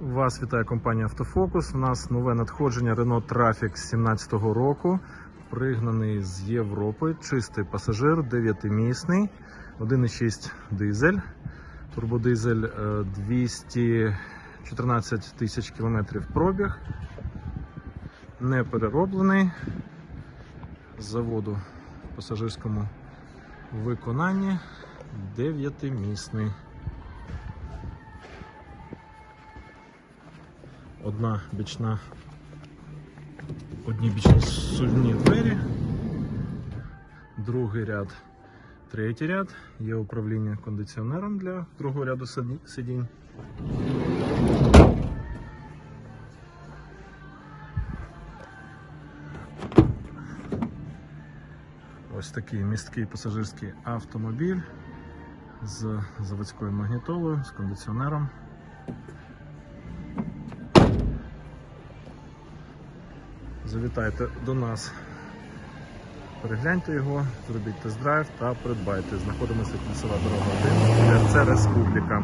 Вас вітає компанія Автофокус. У нас нове надходження Renault Trafic 2017 року. Пригнаний з Європи. Чистий пасажир, 9-місний, 1,6 дизель. Турбодизель е, 214 тисяч кілометрів пробіг. Не перероблений. З заводу в пасажирському виконанні. 9-місний. Одна бічна, одні бічні сувні двері, другий ряд, третій ряд, є управління кондиціонером для другого ряду сидінь. Ось такий місткий пасажирський автомобіль з заводською магнітолою, з кондиціонером. Завітайте до нас, перегляньте його, зробіть тест-драйв та придбайте. Знаходимося кільцева дорога 1, ТРЦ Республіка.